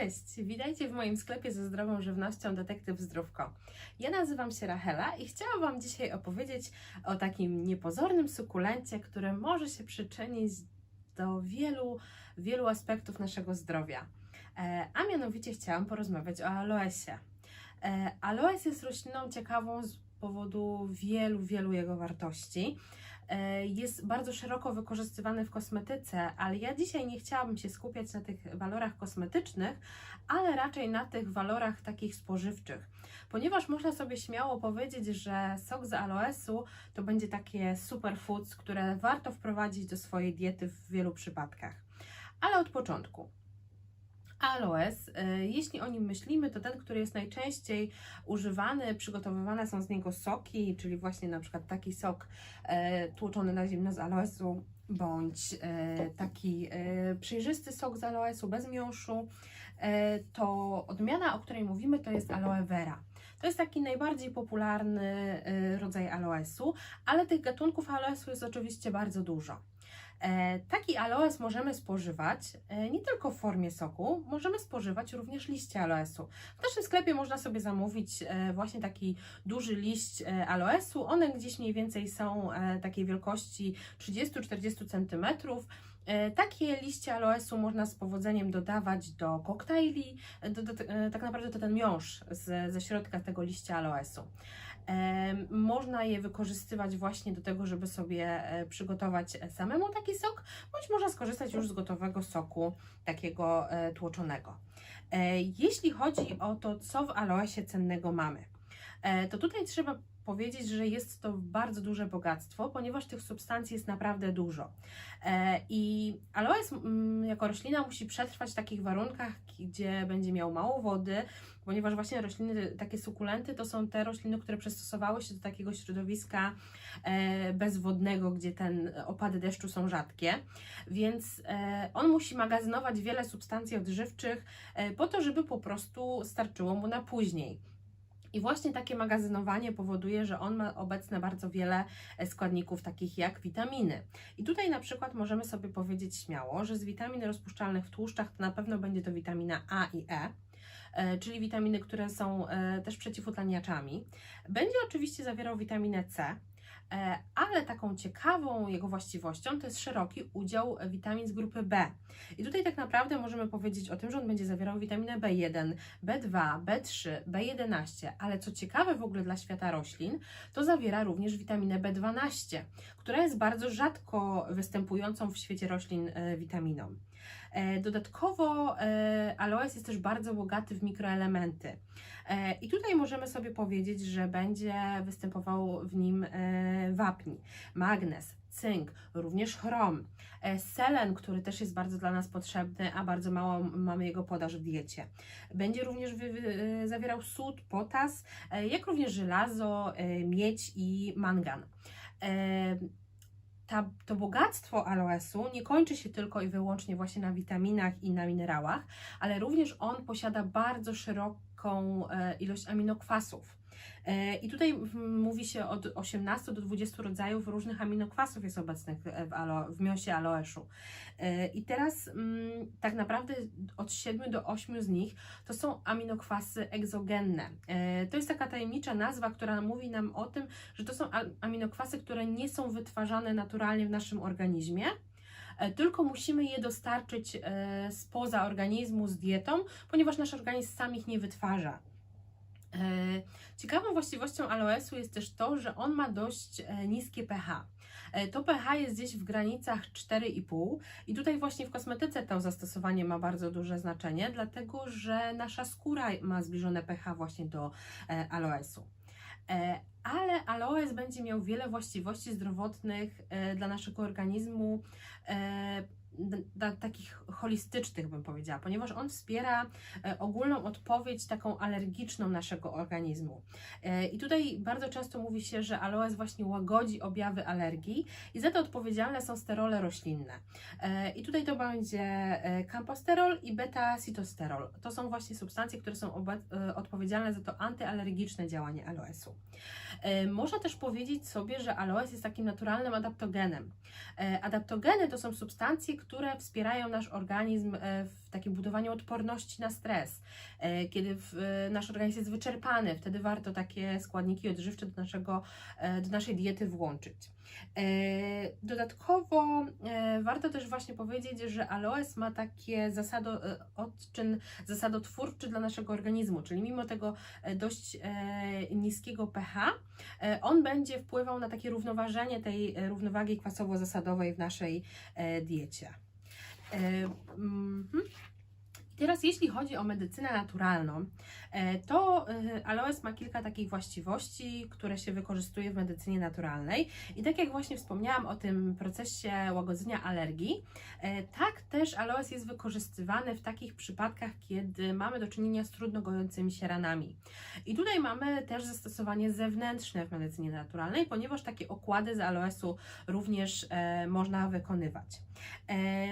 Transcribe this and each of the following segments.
Cześć, witajcie w moim sklepie ze zdrową żywnością Detektyw Zdrówko. Ja nazywam się Rachela i chciałam Wam dzisiaj opowiedzieć o takim niepozornym sukulencie, który może się przyczynić do wielu, wielu aspektów naszego zdrowia. E, A mianowicie chciałam porozmawiać o aloesie. E, Aloes jest rośliną ciekawą z powodu wielu, wielu jego wartości. E, Jest bardzo szeroko wykorzystywany w kosmetyce, ale ja dzisiaj nie chciałabym się skupiać na tych walorach kosmetycznych, ale raczej na tych walorach takich spożywczych. Ponieważ można sobie śmiało powiedzieć, że sok z aloesu to będzie takie superfoods, które warto wprowadzić do swojej diety w wielu przypadkach. Ale od początku. Aloes, e, jeśli o nim myślimy, to ten, który jest najczęściej używany, przygotowywane są z niego soki, czyli właśnie na przykład taki sok e, tłoczony na zimno z aloesu, bądź e, taki przejrzysty sok z aloesu bez miąższu, to odmiana, o której mówimy, to jest aloe vera. To jest taki najbardziej popularny rodzaj aloesu, ale tych gatunków aloesu jest oczywiście bardzo dużo. E, Taki aloes możemy spożywać e, nie tylko w formie soku, możemy spożywać również liście aloesu. W naszym sklepie można sobie zamówić e, właśnie taki duży liść aloesu. One gdzieś mniej więcej są takiej wielkości 30-40 cm. E, Takie liście aloesu można z powodzeniem dodawać do koktajli. E, Do, do, e, tak naprawdę to ten miąższ z, ze środka tego liścia aloesu. Można je wykorzystywać właśnie do tego, żeby sobie przygotować samemu taki sok, bądź można skorzystać już z gotowego soku takiego tłoczonego. Jeśli chodzi o to, co w aloesie cennego mamy, to tutaj trzeba powiedzieć, że jest to bardzo duże bogactwo, ponieważ tych substancji jest naprawdę dużo. E, I aloes mm, jako roślina musi przetrwać w takich warunkach, gdzie będzie miał mało wody, ponieważ właśnie rośliny, takie sukulenty, to są te rośliny, które przystosowały się do takiego środowiska e, bezwodnego, gdzie ten opady deszczu są rzadkie, więc e, on musi magazynować wiele substancji odżywczych e, po to, żeby po prostu starczyło mu na później. I właśnie takie magazynowanie powoduje, że on ma obecne bardzo wiele e, składników, takich jak witaminy. I tutaj na przykład możemy sobie powiedzieć śmiało, że z witamin rozpuszczalnych w tłuszczach to na pewno będzie to witamina A i E. e, Czyli witaminy, które są e, też przeciwutleniaczami. Będzie oczywiście zawierał witaminę C, ale taką ciekawą jego właściwością to jest szeroki udział witamin z grupy B. I tutaj tak naprawdę możemy powiedzieć o tym, że on będzie zawierał witaminę B1, B2, B3, B11, ale co ciekawe w ogóle dla świata roślin, to zawiera również witaminę B12, która jest bardzo rzadko występującą w świecie roślin e, witaminą. E, Dodatkowo e, aloes jest też bardzo bogaty w mikroelementy. E, I tutaj możemy sobie powiedzieć, że będzie występował w nim wapń, magnez, cynk, również chrom, e, selen, który też jest bardzo dla nas potrzebny, a bardzo mało mamy jego podaż w diecie. Będzie również e, zawierał sód, potas, e, jak również żelazo, miedź i mangan. Ta, to bogactwo aloesu nie kończy się tylko i wyłącznie właśnie na witaminach i na minerałach, ale również on posiada bardzo szeroką ilość aminokwasów. E, I tutaj mówi się od 18 do 20 rodzajów różnych aminokwasów jest obecnych w, alo, w miosie aloeszu. E, I teraz mm, tak naprawdę od 7 do 8 z nich to są aminokwasy egzogenne. E, To jest taka tajemnicza nazwa, która mówi nam o tym, że to są aminokwasy, które nie są wytwarzane naturalnie w naszym organizmie. Tylko musimy je dostarczyć spoza organizmu z dietą, ponieważ nasz organizm sam ich nie wytwarza. E, Ciekawą właściwością aloesu jest też to, że on ma dość e, niskie pH. E, To pH jest gdzieś w granicach 4,5 i tutaj właśnie w kosmetyce to zastosowanie ma bardzo duże znaczenie, dlatego że nasza skóra ma zbliżone pH właśnie do aloesu. Ale aloes będzie miał wiele właściwości zdrowotnych dla naszego organizmu, takich holistycznych bym powiedziała, ponieważ on wspiera e, ogólną odpowiedź taką alergiczną naszego organizmu. E, I tutaj bardzo często mówi się, że aloes właśnie łagodzi objawy alergii i za to odpowiedzialne są sterole roślinne. E, I tutaj to będzie kamposterol i beta-sitosterol. To są właśnie substancje, które są odpowiedzialne za to antyalergiczne działanie aloesu. Można też powiedzieć sobie, że aloes jest takim naturalnym adaptogenem. Adaptogeny to są substancje, które wspierają nasz organizm e, w takim budowaniu odporności na stres. E, Kiedy e, nasz organizm jest wyczerpany, wtedy warto takie składniki odżywcze do, naszego, do naszej diety włączyć. Dodatkowo warto też właśnie powiedzieć, że aloes ma takie zasado, odczyn zasadotwórczy dla naszego organizmu, czyli mimo tego dość niskiego pH, on będzie wpływał na takie równoważenie tej równowagi kwasowo-zasadowej w naszej diecie. E, mhm. Teraz jeśli chodzi o medycynę naturalną, e, to e, aloes ma kilka takich właściwości, które się wykorzystuje w medycynie naturalnej. I tak jak właśnie wspomniałam o tym procesie łagodzenia alergii, e, tak też aloes jest wykorzystywany w takich przypadkach, kiedy mamy do czynienia z trudno gojącymi się ranami. I tutaj mamy też zastosowanie zewnętrzne w medycynie naturalnej, ponieważ takie okłady z aloesu również można wykonywać.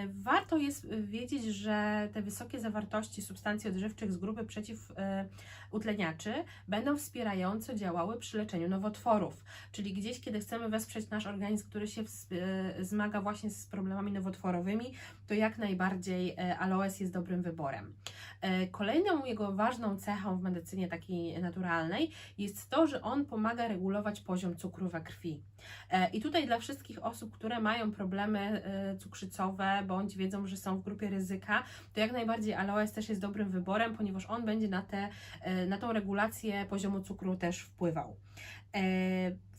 Warto jest wiedzieć, że te wysokie zawartości substancji odżywczych z grupy przeciwutleniaczy będą wspierająco działały przy leczeniu nowotworów. Czyli gdzieś, kiedy chcemy wesprzeć nasz organizm, który się e, zmaga właśnie z problemami nowotworowymi, to jak najbardziej e, aloes jest dobrym wyborem. E, Kolejną jego ważną cechą w medycynie takiej naturalnej jest to, że on pomaga regulować poziom cukru we krwi. E, I tutaj dla wszystkich osób, które mają problemy e, cukrzycowe bądź wiedzą, że są w grupie ryzyka, to jak najbardziej aloes też jest dobrym wyborem, ponieważ on będzie na, te, e, na tą regulację poziomu cukru też wpływał.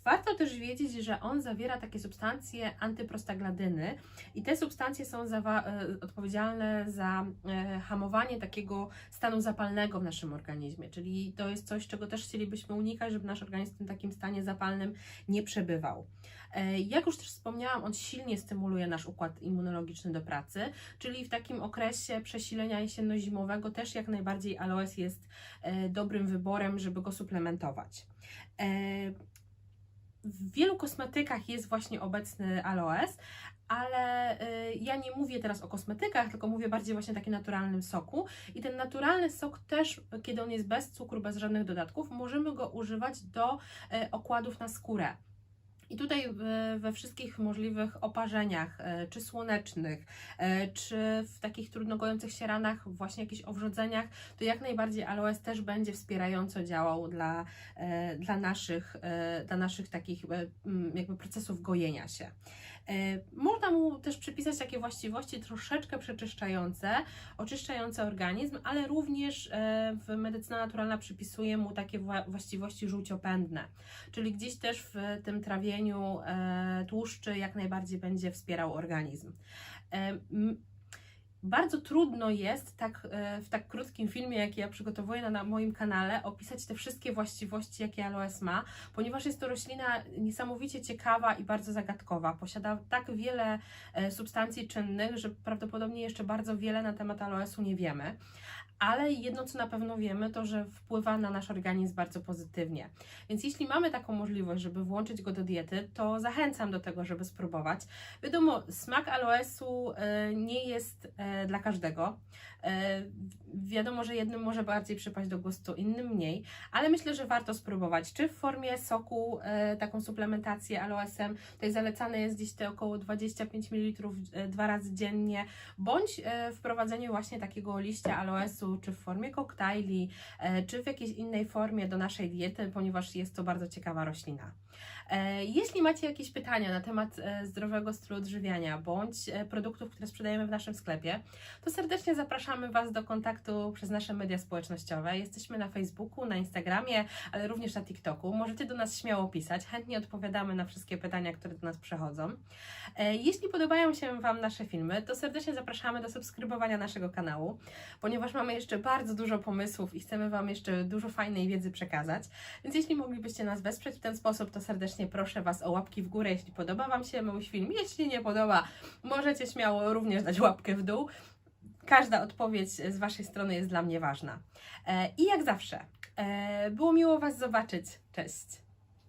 Warto też wiedzieć, że on zawiera takie substancje antyprostagladyny i te substancje są e, odpowiedzialne za e, hamowanie takiego stanu zapalnego w naszym organizmie, czyli to jest coś, czego też chcielibyśmy unikać, żeby nasz organizm w tym takim stanie zapalnym nie przebywał. E, Jak już też wspomniałam, on silnie stymuluje nasz układ immunologiczny do pracy, czyli w takim okresie przesilenia jesienno-zimowego też jak najbardziej aloes jest dobrym wyborem, żeby go suplementować. W wielu kosmetykach jest właśnie obecny aloes, ale y, ja nie mówię teraz o kosmetykach, tylko mówię bardziej właśnie o takim naturalnym soku. I ten naturalny sok też, kiedy on jest bez cukru, bez żadnych dodatków, możemy go używać do e, okładów na skórę. I tutaj we wszystkich możliwych oparzeniach, e, czy słonecznych, e, czy w takich trudno gojących się ranach, właśnie jakichś owrzodzeniach, to jak najbardziej aloes też będzie wspierająco działał dla, e, dla, naszych, dla naszych takich jakby procesów gojenia się. Można mu też przypisać takie właściwości troszeczkę przeczyszczające, oczyszczające organizm, ale również medycyna naturalna przypisuje mu takie wła- właściwości żółciopędne, czyli gdzieś też w tym trawieniu e, tłuszczy jak najbardziej będzie wspierał organizm. Bardzo trudno jest tak, e, w tak krótkim filmie, jaki ja przygotowuję na, na moim kanale, opisać te wszystkie właściwości, jakie aloes ma, ponieważ jest to roślina niesamowicie ciekawa i bardzo zagadkowa. Posiada tak wiele e, substancji czynnych, że prawdopodobnie jeszcze bardzo wiele na temat aloesu nie wiemy. Ale jedno, co na pewno wiemy, to że wpływa na nasz organizm bardzo pozytywnie. Więc jeśli mamy taką możliwość, żeby włączyć go do diety, to zachęcam do tego, żeby spróbować. Wiadomo, smak aloesu e, nie jest dla każdego. E, Wiadomo, że jednym może bardziej przypaść do gustu, innym mniej, ale myślę, że warto spróbować. Czy w formie soku, e, taką suplementację aloesem, tutaj zalecane jest gdzieś te około 25 ml e, dwa razy dziennie, bądź e, wprowadzenie właśnie takiego liścia aloesu, czy w formie koktajli, e, czy w jakiejś innej formie do naszej diety, ponieważ jest to bardzo ciekawa roślina. E, Jeśli macie jakieś pytania na temat e, zdrowego stylu odżywiania bądź e, produktów, które sprzedajemy w naszym sklepie, to serdecznie zapraszamy Was do kontaktu przez nasze media społecznościowe. Jesteśmy na Facebooku, na Instagramie, ale również na TikToku. Możecie do nas śmiało pisać. Chętnie odpowiadamy na wszystkie pytania, które do nas przychodzą. E, Jeśli podobają się Wam nasze filmy, to serdecznie zapraszamy do subskrybowania naszego kanału, ponieważ mamy jeszcze bardzo dużo pomysłów i chcemy Wam jeszcze dużo fajnej wiedzy przekazać. Więc jeśli moglibyście nas wesprzeć w ten sposób, to serdecznie proszę Was o łapki w górę, jeśli podoba Wam się mój film. Jeśli nie podoba, możecie śmiało również dać łapkę w dół. Każda odpowiedź z Waszej strony jest dla mnie ważna. E, I jak zawsze, e, było miło Was zobaczyć. Cześć!